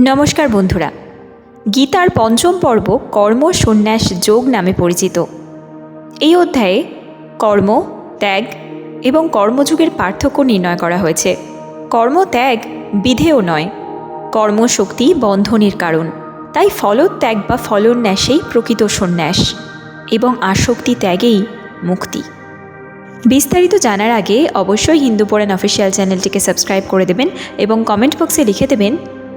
নমস্কার বন্ধুরা। গীতার পঞ্চম পর্ব কর্ম সন্ন্যাস যোগ নামে পরিচিত। এই অধ্যায়ে কর্ম, ত্যাগ এবং কর্মযুগের পার্থক্য নির্ণয় করা হয়েছে। কর্ম, ত্যাগ বিধেয় নয়, কর্মশক্তি বন্ধনের কারণ। তাই ফলত্যাগ বা ফলোন্যাসেই প্রকৃত সন্ন্যাস এবং আসক্তি ত্যাগেই মুক্তি। বিস্তারিত জানার আগে অবশ্যই হিন্দু পুরাণ অফিসিয়াল চ্যানেলটিকে সাবস্ক্রাইব করে দেবেন এবং কমেন্ট বক্সে লিখে দেবেন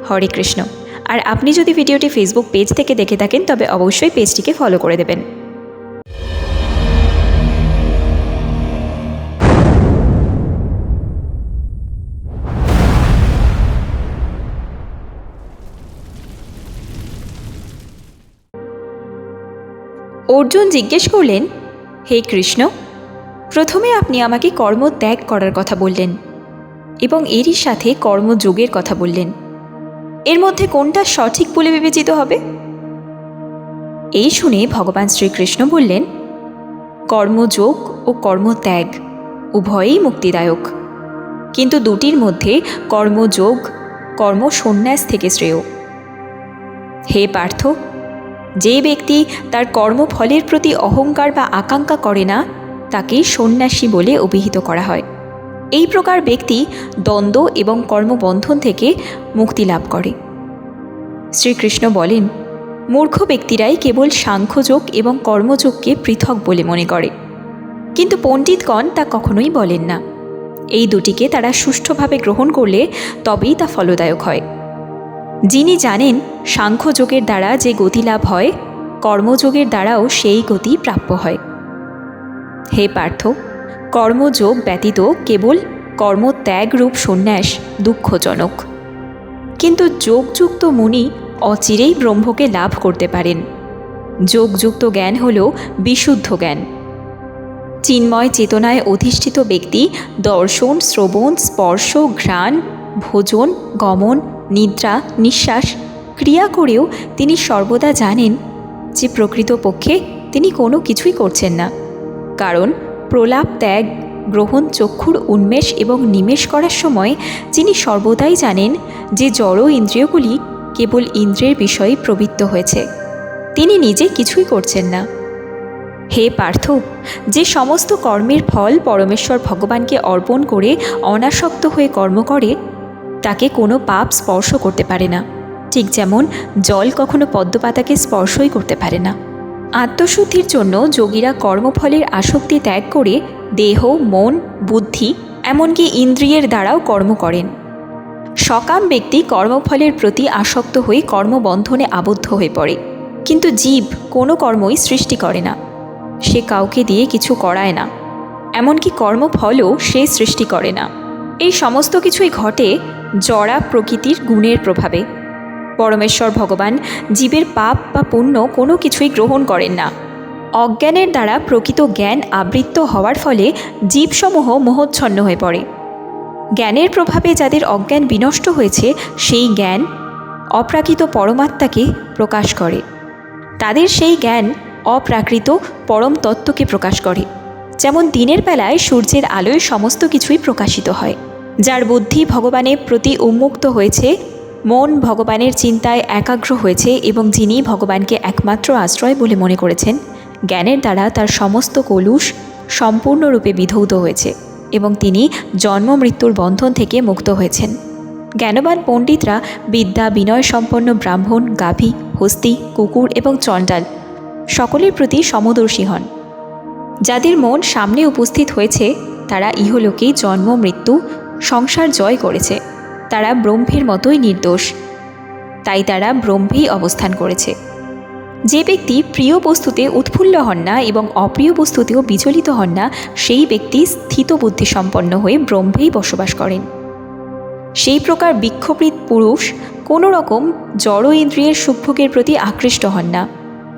হরে কৃষ্ণ। আর আপনি যদি ভিডিওটি ফেসবুক পেজ থেকে দেখে থাকেন, তবে অবশ্যই পেজটিকে ফলো করে দেবেন। অর্জুন জিজ্ঞেস করলেন, হে কৃষ্ণ, প্রথমে আপনি আমাকে কর্ম ত্যাগ করার কথা বললেন এবং এরই সাথে কর্মযোগের কথা বললেন। এর মধ্যে কোনটা সঠিক বলে বিবেচিত হবে? এই শুনে ভগবান শ্রীকৃষ্ণ বললেন, কর্মযোগ ও কর্মত্যাগ উভয়ই মুক্তিদায়ক। কিন্তু দুটির মধ্যে কর্মযোগ কর্ম সন্ন্যাস থেকে শ্রেয়। হে পার্থ, যে ব্যক্তি তার কর্মফলের প্রতি অহংকার বা আকাঙ্ক্ষা করে না তাকে সন্ন্যাসী বলে অভিহিত করা হয়। এই প্রকার ব্যক্তি দ্বন্দ্ব এবং কর্মবন্ধন থেকে মুক্তি লাভ করে। শ্রীকৃষ্ণ বলেন, মূর্খ ব্যক্তিরাই কেবল সাংখ্যযোগ এবং কর্মযোগকে পৃথক বলে মনে করে। কিন্তু পণ্ডিতগণ তা কখনোই বলেন না। এই দুটিকে তারা সুষ্ঠুভাবে গ্রহণ করলে তবেই তা ফলদায়ক হয়। যিনি জানেন সাংখ্যযোগের দ্বারা যে গতি লাভ হয়, কর্মযোগের দ্বারাও সেই গতি প্রাপ্য হয়। হে পার্থ কর্মযোগ ব্যতীত কেবল কর্মত্যাগরূপ সন্ন্যাস দুঃখজনক। কিন্তু যোগযুক্ত মুনি অচিরেই ব্রহ্মকে লাভ করতে পারেন। যোগযুক্ত জ্ঞান হল বিশুদ্ধ জ্ঞান। চিন্ময় চেতনায় অধিষ্ঠিত ব্যক্তি দর্শন, শ্রবণ, স্পর্শ, ঘ্রাণ, ভোজন, গমন, নিদ্রা, নিঃশ্বাস ক্রিয়া করেও তিনি সর্বদা জানেন যে প্রকৃতপক্ষে তিনি কোনো কিছুই করছেন না। কারণ প্রলাপ, ত্যাগ, গ্রহণ, চক্ষুর উন্মেষ এবং নিমেষ করার সময় যিনি সর্বদাই জানেন যে জড় ইন্দ্রিয়গুলি কেবল ইন্দ্রের বিষয়ে প্রবৃত্ত হয়েছে, তিনি নিজে কিছুই করছেন না। হে পার্থ, যে সমস্ত কর্মের ফল পরমেশ্বর ভগবানকে অর্পণ করে অনাসক্ত হয়ে কর্ম করে, তাকে কোনো পাপ স্পর্শ করতে পারে না। ঠিক যেমন জল কখনো পদ্মপাতাকে স্পর্শই করতে পারে না। আত্মশুদ্ধির জন্য যোগীরা কর্মফলের আসক্তি ত্যাগ করে দেহ, মন, বুদ্ধি, এমনকি ইন্দ্রিয়ের দ্বারাও কর্ম করেন। সকাম ব্যক্তি কর্মফলের প্রতি আসক্ত হয়ে কর্মবন্ধনে আবদ্ধ হয়ে পড়ে। কিন্তু জীব কোনো কর্মই সৃষ্টি করে না। সে কাউকে দিয়ে কিছু করায় না। এমনকি কর্মফলও সে সৃষ্টি করে না। এই সমস্ত কিছুই ঘটে জড়া প্রকৃতির গুণের প্রভাবে। পরমেশ্বর ভগবান, জীবের পাপ বা পুণ্য কোনো কিছুই গ্রহণ করেন না। অজ্ঞানের দ্বারা প্রকৃত জ্ঞান আবৃত্ত হওয়ার ফলে জীবসমূহ মোহচ্ছন্ন হয়ে পড়ে। জ্ঞানের প্রভাবে যাদের অজ্ঞান বিনষ্ট হয়েছে, সেই জ্ঞান অপ্রাকৃত পরমাত্মাকে প্রকাশ করে। তাদের সেই জ্ঞান অপ্রাকৃত পরম তত্ত্বকে প্রকাশ করে। যেমন দিনের বেলায় সূর্যের আলোয় সমস্ত কিছুই প্রকাশিত হয়, যার বুদ্ধি ভগবানের প্রতি উন্মুক্ত হয়েছে মন ভগবানের চিন্তায় একাগ্র হয়েছে এবং যিনি ভগবানকে একমাত্র আশ্রয় বলে মনে করেছেন, জ্ঞানের দ্বারা তার সমস্ত কলুষ সম্পূর্ণরূপে বিধৌত হয়েছে এবং তিনি জন্ম মৃত্যুর বন্ধন থেকে মুক্ত হয়েছেন। জ্ঞানবান পণ্ডিতরা বিদ্যা, বিনয় সম্পন্ন ব্রাহ্মণ, গাভী, হস্তি, কুকুর এবং চণ্ডাল সকলের প্রতি সমদর্শী হন। যাদের মন সামনে উপস্থিত হয়েছে, তারা ইহলোকেই জন্ম, মৃত্যু, সংসার জয় করেছে। তারা ব্রহ্মের মতোই নির্দোষ। তাই তারা ব্রহ্মেই অবস্থান করেছে। যে ব্যক্তি প্রিয় বস্তুতে উৎফুল্ল হন না এবং অপ্রিয় বস্তুতেও বিচলিত হন না, সেই ব্যক্তি স্থিত বুদ্ধি সম্পন্ন হয়ে ব্রহ্মেই বসবাস করেন। সেই প্রকার বিক্ষোভিত পুরুষ কোনো রকম জড় ইন্দ্রিয়ের সুখভোগের প্রতি আকৃষ্ট হন না।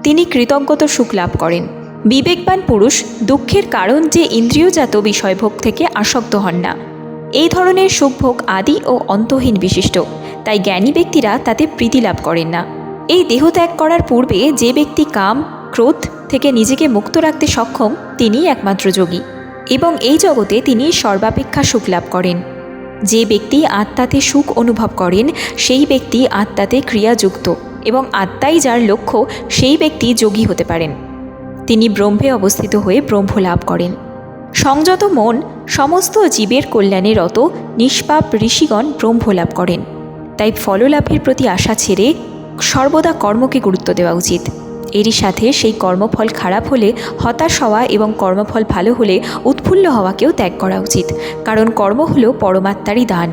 তিনি কৃতজ্ঞত সুখ লাভ করেন। বিবেকবান পুরুষ দুঃখের কারণ যে ইন্দ্রিয়জাত বিষয়ভোগ থেকে আসক্ত হন না। এই ধরনের সুখভোগ আদি ও অন্তহীন বিশিষ্ট। তাই জ্ঞানী ব্যক্তিরা তাতে প্রীতি লাভ করেন না। এই দেহ ত্যাগ করার পূর্বে যে ব্যক্তি কাম, ক্রোধ থেকে নিজেকে মুক্ত রাখতে সক্ষম, তিনিই একমাত্র যোগী। এবং এই জগতে তিনি সর্বাপেক্ষা সুখ লাভ করেন। যে ব্যক্তি আত্মাতে সুখ অনুভব করেন, সেই ব্যক্তি আত্মাতে ক্রিয়াযুক্ত এবং আত্মাই যার লক্ষ্য, সেই ব্যক্তি যোগী হতে পারেন। তিনি ব্রহ্মে অবস্থিত হয়ে ব্রহ্ম লাভ করেন। সংযত মন সমস্ত জীবের কল্যাণে রত নিষ্পাপ ঋষিগণ ব্রহ্ম লাভ করেন। তাই ফললাভের প্রতি আশা ছেড়ে সর্বদা কর্মকে গুরুত্ব দেওয়া উচিত। এরই সাথে সেই কর্মফল খারাপ হলে, হতাশ হওয়া এবং কর্মফল ভালো হলে উৎফুল্ল হওয়াকেও ত্যাগ করা উচিত, কারণ কর্ম হল পরমাত্মারই দান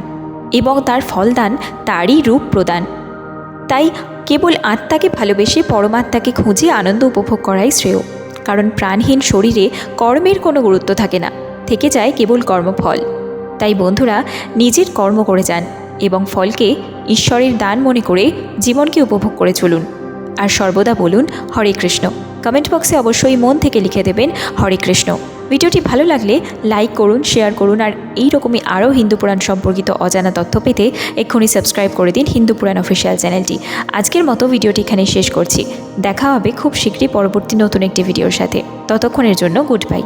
এবং তার ফলদান তারই রূপ প্রদান। তাই কেবল আত্মাকে ভালোবেসে পরমাত্মাকে খুঁজে আনন্দ উপভোগ করাই শ্রেয়, কারণ প্রাণহীন শরীরে কর্মের কোনো গুরুত্ব থাকে না। থেকে যায় কেবল কর্মফল। তাই বন্ধুরা, নিজের কর্ম করে যান এবং ফলকে ঈশ্বরের দান মনে করে জীবনকে উপভোগ করে চলুন। আর সর্বদা বলুন, হরে কৃষ্ণ। কমেন্ট বক্সে অবশ্যই মন থেকে লিখে দেবেন, হরে কৃষ্ণ। ভিডিওটি ভালো লাগলে লাইক করুন, শেয়ার করুন, আর এই রকমই আরও হিন্দু পুরাণ সম্পর্কিত অজানা তথ্য পেতে এক্ষুনি সাবস্ক্রাইব করে দিন হিন্দু পুরাণ অফিসিয়াল চ্যানেলটি। আজকের মতো ভিডিওটি এখানে শেষ করছি। দেখা হবে খুব শীঘ্রই পরবর্তী নতুন একটি ভিডিওর সাথে। ততক্ষণের জন্য গুড বাই।